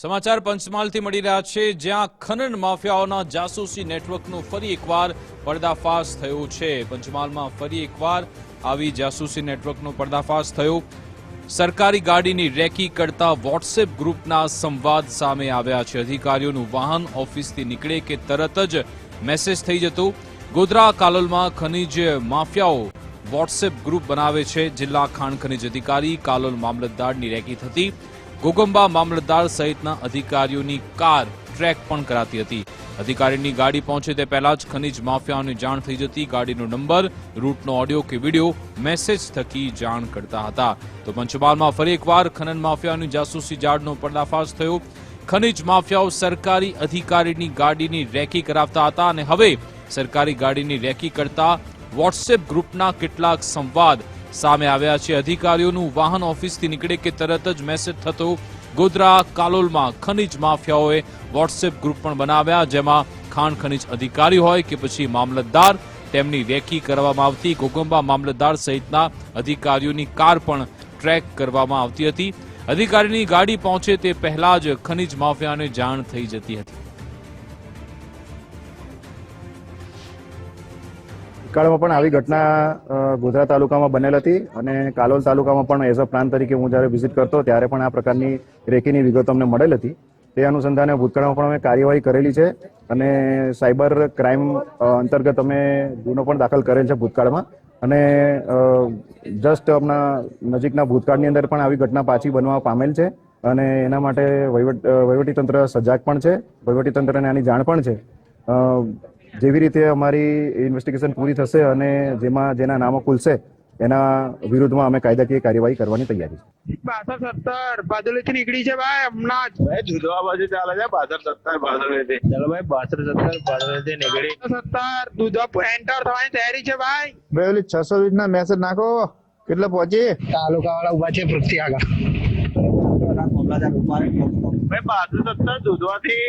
સમાચાર પંચમહાલથી મળી રહ્યા છે, જ્યાં ખનન માફિયાઓના જાસૂસી નેટવર્કનું ફરી એકવાર પર્દાફાશ થયો છે. પંચમહાલમાં ફરી એકવાર આવી જાસૂસી નેટવર્કનો પર્દાફાશ થયો. સરકારી ગાડીની રેકી કરતા વોટ્સએપ ગ્રુપના સંવાદ સામે આવ્યા છે. અધિકારીઓનું વાહન ઓફિસથી નીકળે કે તરત જ મેસેજ થઈ જતો. ગોધરા કાલોલમાં ખનીજ માફિયાઓ વોટ્સએપ ગ્રુપ બનાવે છે. જિલ્લા ખાણ ખનીજ અધિકારી કાલોલ મામલતદારની રેકી થતી. ગોગંબા મામલતદાર સહિતના અધિકારીઓની કાર ટ્રેક પણ કરાતી હતી. અધિકારીની ગાડી પહોંચે તે પહેલા જ ખનીજ માફિયાઓની જાણ થઈ જતી ગાડીનો નંબર, રૂટનો ઓડિયો કે વીડિયો મેસેજ થકી જાણ કરતા હતા. તો પંચમહાલમાં ફરી એકવાર ખનન માફિયાની જાસૂસી જાળનો પર્દાફાશ થયો. ખનીજ માફિયાઓ સરકારી અધિકારીની ગાડીની રેકી કરાવતા હતા અને હવે સરકારી ગાડીની રેકી કરતા વોટ્સએપ ગ્રુપના કેટલાક સંવાદ સામે આવ્યા છે. અધિકારીઓનું વાહન ઓફિસથી નીકળે કે તરત જ મેસેજ થતો ગોધરા કાલોલમાં ખનીજ માફિયાઓએ વોટ્સએપ ગ્રુપ પણ બનાવ્યા, જેમાં ખાણ ખનીજ અધિકારી હોય કે પછી મામલતદાર, તેમની રેકી કરવામાં આવતી, ગોગંબા મામલતદાર સહિતના અધિકારીઓની કાર પણ ટ્રેક કરવામાં આવતી હતી. અધિકારીની ગાડી પહોંચે તે પહેલા જ ખનીજ માફિયાને જાણ થઈ જતી હતી. ભૂતકાળમાં પણ આવી ઘટના ગોધરા તાલુકામાં બનેલ હતી અને કાલોલ તાલુકામાં પણ એઝ અ પ્લાન તરીકે હું જ્યારે વિઝિટ કરતો ત્યારે પણ આ પ્રકારની રેકીની વિગતો અમને મળેલ હતી. તે અનુસંધાને ભૂતકાળમાં પણ અમે કાર્યવાહી કરેલી છે અને સાયબર ક્રાઇમ અંતર્ગત અમે ગુનો પણ દાખલ કરેલ છે ભૂતકાળમાં. અને જસ્ટ આપણા નજીકના ભૂતકાળની અંદર પણ આવી ઘટના પાછી બનવા પામેલ છે અને એના માટે વહીવટ વહીવટીતંત્ર સજાગ પણ છે. વહીવટીતંત્રને આની જાણ પણ છે. જેવી રીતે અમારી ઇન્વેસ્ટિગેશન પૂરી થશે અને જેમાં જેના નામો ખુલશે એના વિરુદ્ધમાં અમે કાયદાકીય કાર્યવાહી કરવાની તૈયારી છે. બાસઠ સત્તર બાદોલીથી નીકળી છે ભાઈ હમણાં જ. ભાઈ જુદવા બાજુ ચાલે છે બાસઠ સત્તર બાસઠ ચાલો ભાઈ બાસઠ સત્તર બાસઠ નીકળી. સત્તર દુધવા એન્ટર થવાની તૈયારી છે ભાઈ. ભાઈ ઓલી છસો વીસ ના મેસેજ નાખો કેટલે પહોંચી? તાલુકા વાળા ઊભા છે પૃથ્વી આગળ. ભાઈ બાસઠ સત્તર દુધવાથી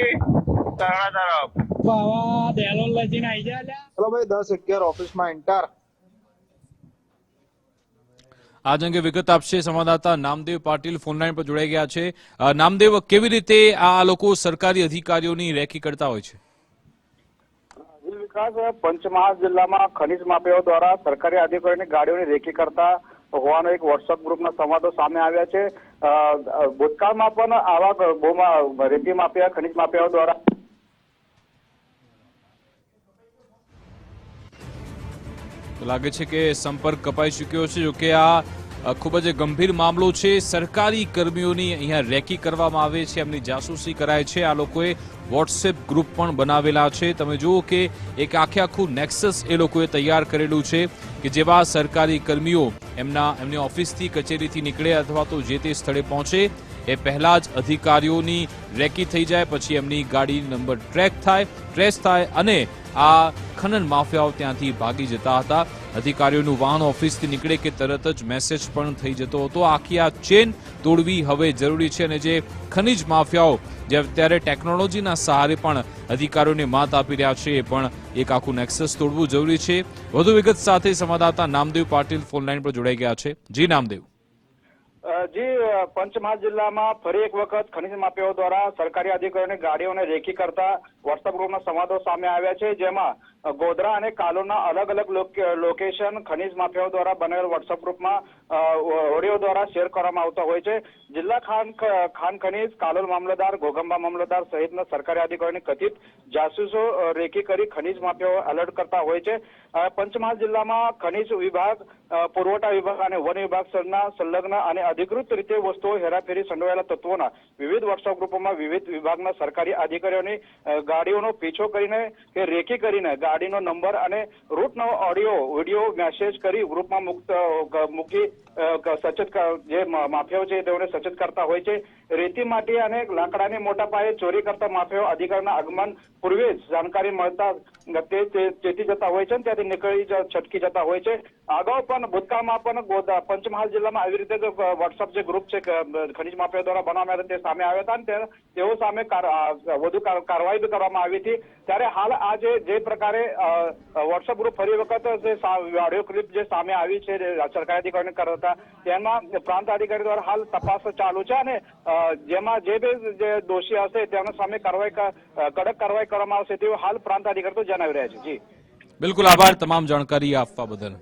કરણા તરફ. બાવા દેલોલ લઈને આવી જા લ્યા. ચલો ભાઈ દસ અગિયાર ઓફિસમાં એન્ટર આજ અંગે વિગત આપશે સંવાદદાતા નામદેવ પાટીલ ફોનલાઈન પર જોડાઈ ગયા છે. નામદેવ કેવી રીતે આ લોકો સરકારી અધિકારીઓની રેકી કરતા હોય છે? વિકાસ પંચમહાલ જિલ્લામાં ખનીજ માફિયાઓ દ્વારા સરકારી અધિકારીઓની ગાડીઓની રેકી કરતા હોવાનો એક વોટ્સઅપ ગ્રુપના સંવાદો સામે આવ્યા છે. ભૂતકાળમાં પણ આવા રેતી માફિયા ખનીજ માફિયાઓ દ્વારા તો લાગે છે કે સંપર્ક કપાઈ ચૂક્યો છે, જોકે આ ખૂબ જ ગંભીર મામલો છે. સરકારી કર્મીઓની અહીંયા રેકી કરવામાં આવે છે, એમની જાસૂસી કરાય છે. આ લોકોએ વોટ્સએપ ગ્રુપ પણ બનાવેલા છે. તમે જુઓ કે એક આખે આખું નેક્સસ એ લોકોએ તૈયાર કરેલું છે કે જેવા સરકારી કર્મીઓ એમના, એમની ઓફિસથી, કચેરીથી નીકળે અથવા તો જે તે સ્થળે પહોંચે. એ પહેલા જ અધિકારીઓની રેકી થઈ જાય, પછી એમની ગાડી નંબર ટ્રેક થાય, ટ્રેસ થાય અને આ ખનન માફિયાઓ ત્યાંથી ભાગી જતા હતા. અધિકારીઓનું વાહન ઓફિસથી નીકળે કે તરત જ મેસેજ પણ થઈ જતો હતો. આખી આ ચેન તોડવી હવે જરૂરી છે અને જે ખનિજ માફિયાઓ જે અત્યારે ટેકનોલોજીના સહારે પણ અધિકારીઓને માત આપી રહ્યા છે, એ પણ એક આખું નેક્સસ તોડવું જરૂરી છે. વધુ વિગત સાથે સંવાદદાતા નામદેવ પાટીલ ફોનલાઈન પર જોડાઈ ગયા છે. જી નામદેવ. જી પંચમહાલ જિલ્લામાં ફરી એક વખત ખનીજ માફિયાઓ દ્વારા સરકારી અધિકારીઓની ગાડીઓને રેકી કરતા વોટ્સઅપ ગ્રુપના સંવાદો સામે આવ્યા છે, જેમાં ગોધરા અને કાલોના અલગ અલગ લોકેશન ખનીજ માફિયાઓ દ્વારા બનેલ વોટ્સઅપ ગ્રુપમાં ઓડિયો દ્વારા શેર કરવામાં આવતા હોય છે. જિલ્લા ખાન ખાન ખનીજ, કાલોલ મામલતદાર ઘોગંબા મામલતદાર સહિતના સરકારી અધિકારીઓની કથિત જાસૂસો રેકી કરી ખનીજ માફિયાઓ એલર્ટ કરતા હોય છે. પંચમહાલ જિલ્લામાં ખનીજ વિભાગ પુરવઠા વિભાગ અને વન વિભાગ સરના સંલગ્ન અને અધિકૃત રીતે વસ્તુઓ હેરાફેરી સંડોવાયેલા તત્વોના વિવિધ વોટ્સઅપ ગ્રુપોમાં વિવિધ વિભાગના સરકારી અધિકારીઓની ગાડીઓનો પીછો કરીને કે રેકી કરીને ગાડીનો નંબર અને રૂટનો ઓડિયો વીડિયો મેસેજ કરી ગ્રુપમાં મુક્ત મૂકી સચેત જે માફિયાઓ છે તેઓને સચેત કરતા હોય છે. રેતી માટી અને લાકડાની મોટા પાયે ચોરી કરતા માફિયાઓ અધિકારીના આગમન પૂર્વે જ જાણકારી મળતા ચેતી જતા હોય છે ત્યાંથી નીકળી છટકી જતા હોય છે. અગાઉ પણ ભૂતકાળમાં પણ પંચમહાલ જિલ્લામાં આવી રીતે વોટ્સઅપ જે ગ્રુપ છે ખનિજ માફિયા દ્વારા બનાવવામાં આવ્યા તે સામે આવ્યા હતા અને તેઓ સામે વધુ કાર્યવાહી કરવામાં આવી હતી. ત્યારે હાલ આજે જે પ્રકારે વોટ્સઅપ ગ્રુપ ફરી વખત જે ક્લિપ જે સામે આવી છે સરકારી અધિકારીને કરતા તેમાં પ્રાંત અધિકારી દ્વારા હાલ તપાસ ચાલુ છે અને જેમાં જે બે જે દોષી હશે તેમના સામે કાર્યવાહી કડક કાર્યવાહી કરવામાં આવશે તેવું હાલ પ્રાંત અધિકારી તો જણાવી રહ્યા છે. જી. બિલકુલ આભાર તમામ જાણકારી આપવા બદલ.